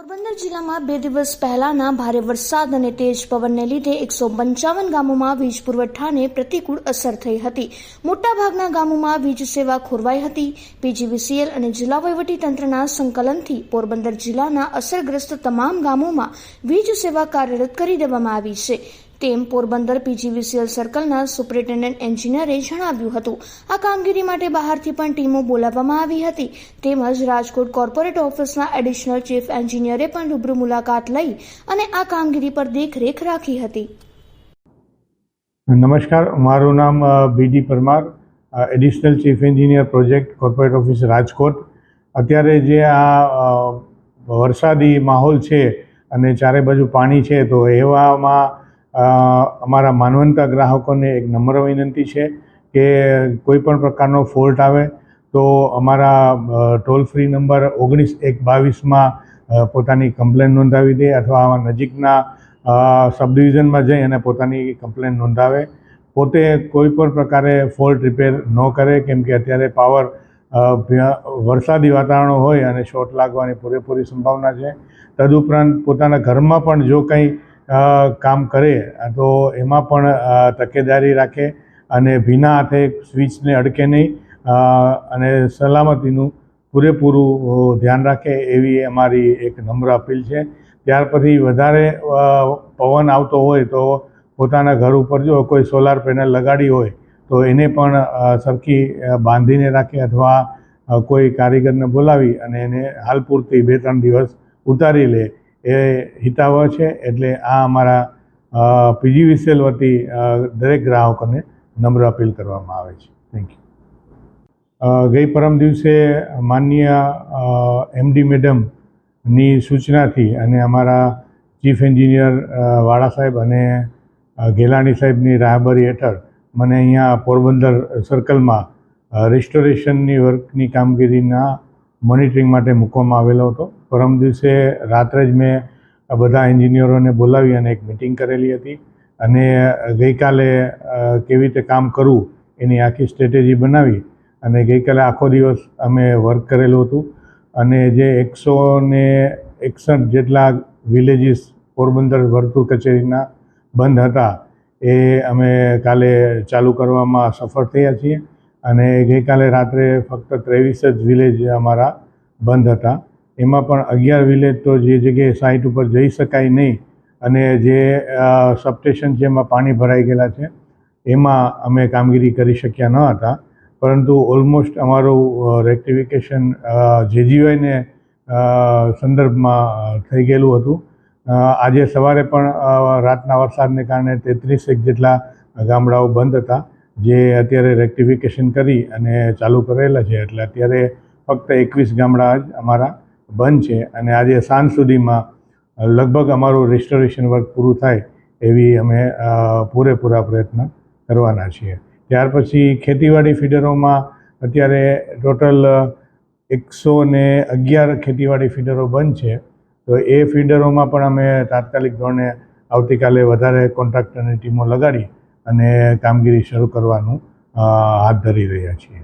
પોરબંદર જિલ્લામાં બે દિવસ પહેલાના ભારે વરસાદ અને તેજ પવનને લીધે એકસો પંચાવન ગામોમાં વીજ પુરવઠાને પ્રતિકૂળ અસર થઈ હતી. મોટાભાગના ગામોમાં વીજ સેવા ખોરવાઈ હતી. પીજીવીસીએલ અને જિલ્લા વહીવટીતંત્રના સંકલનથી પોરબંદર જિલ્લાના અસરગ્રસ્ત તમામ ગામોમાં વીજ સેવા કાર્યરત કરી દેવામાં આવી છે. તેમ પોરબંદર પીજીવીસીએલ સર્કલના સુપ્રિન્ટેન્ડન્ટ એન્જિનિયરે જણાવ્યું હતું. આ કામગીરી માટે બહારથી પણ ટીમો બોલાવવામાં આવી હતી. તેમજ રાજકોટ કોર્પોરેટ ઓફિસના એડિશનલ ચીફ એન્જિનિયરે પણ રૂબરૂ મુલાકાત લઈ અને આ કામગીરી પર દેખરેખ રાખી હતી. નમસ્કાર, મારું નામ B D Parmar additional chief engineer project corporate office Rajkot. અત્યારે જે આ વરસાદી માહોલ છે અને ચારે બાજુ પાણી છે, તો એવામાં અમારા માનવંતા ગ્રાહકોને એક નમ્ર વિનંતી છે કે કોઈ પણ પ્રકારનો ફોલ્ટ આવે તો અમારા ટોલ ફ્રી નંબર ઓગણીસ એક બાવીસમાં પોતાની કમ્પ્લેન નોંધાવી દે અથવા નજીકના સબ ડિવિઝનમાં જઈ અને પોતાની કમ્પ્લેન નોંધાવે. પોતે કોઈ પણ પ્રકારે ફોલ્ટ રિપેર ન કરે કેમ કે અત્યારે પાવર વરસાદી વાતાવરણ હોય અને શોર્ટ લાગવાની પૂરેપૂરી સંભાવના છે. તદુપરાંત પોતાના ઘરમાં પણ જો કંઈ કામ કરે, તો એમાં પણ તકેદારી રાખે અને ભીના હાથે સ્વિચને અડકે નહીં અને સલામતીનું પૂરેપૂરું ધ્યાન રાખે એવી અમારી એક નમ્ર અપીલ છે. ત્યાર પછી વધારે પવન આવતો હોય તો પોતાના ઘર ઉપર જો કોઈ સોલાર પેનલ લગાડી હોય, તો એને પણ સરખી બાંધીને રાખે અથવા કોઈ કારીગરને બોલાવી અને એને હાલ પૂરતી બે ત્રણ દિવસ ઉતારી લે. એ હિતાવહ છે એટલે આ અમારા પીજીવીસીએલ વતી દરેક ગ્રાહકોને નમ્ર અપીલ કરવામાં આવે છે. થેન્ક યુ ગઈ પરમ દિવસે માનનીય એમડી મેડમની સૂચનાથી અને અમારા ચીફ એન્જિનિયર વાળા સાહેબ અને ગેલાણી સાહેબની રાહબરી હેઠળ મને અહીંયા પોરબંદર સર્કલમાં રિસ્ટોરેશનની વર્કની કામગીરીના મોનિટરિંગ માટે મૂકવામાં આવેલો હતો. પરમ દિવસે રાત્રે જ મેં બધા એન્જિનિયરોને બોલાવી અને એક મિટિંગ કરેલી હતી. અને ગઈકાલે કેવી રીતે કામ કરવું એની આખી સ્ટ્રેટેજી બનાવી અને ગઈકાલે આખો દિવસ અમે વર્ક કરેલું હતું. અને જે એકસો ને એકસઠ જેટલા વિલેજીસ પોરબંદર વર્તુળ કચેરીના બંધ હતા, એ અમે કાલે ચાલુ કરવામાં સફળ થયા છીએ. અને ગઈકાલે રાત્રે ફક્ત ત્રેવીસ જ વિલેજ અમારા બંધ હતા. એમાં પણ અગિયાર વિલેજ તો જે જગ્યાએ સાઇટ ઉપર જઈ શકાય નહીં અને જે સબસ્ટેશન છે એમાં પાણી ભરાઈ ગયેલા છે, એમાં અમે કામગીરી કરી શક્યા ન હતા. પરંતુ ઓલમોસ્ટ અમારું રેક્ટિફિકેશન જેજીવાયને સંદર્ભમાં થઈ ગયેલું હતું. આજે સવારે પણ રાતના વરસાદને કારણે તેત્રીસેક જેટલા ગામડાઓ બંધ હતા, જે અત્યારે રેક્ટિફિકેશન કરી અને ચાલુ કરેલા છે. એટલે અત્યારે ફક્ત એકવીસ ગામડા જ અમારા બંધ છે અને આજે સાંજ સુધીમાં લગભગ અમારું રિસ્ટોરેશન વર્ક પૂરું થાય એવી અમે પૂરેપૂરા પ્રયત્ન કરવાના છીએ. ત્યાર પછી ખેતીવાડી ફીડરોમાં અત્યારે ટોટલ એકસો ને અગિયાર ખેતીવાડી ફીડરો બંધ છે. તો એ ફીડરોમાં પણ અમે તાત્કાલિક ધોરણે આવતીકાલે વધારે કોન્ટ્રાક્ટરની ટીમો લગાડી અને કામગીરી શરૂ કરવાનું હાથ ધરી રહ્યા છીએ.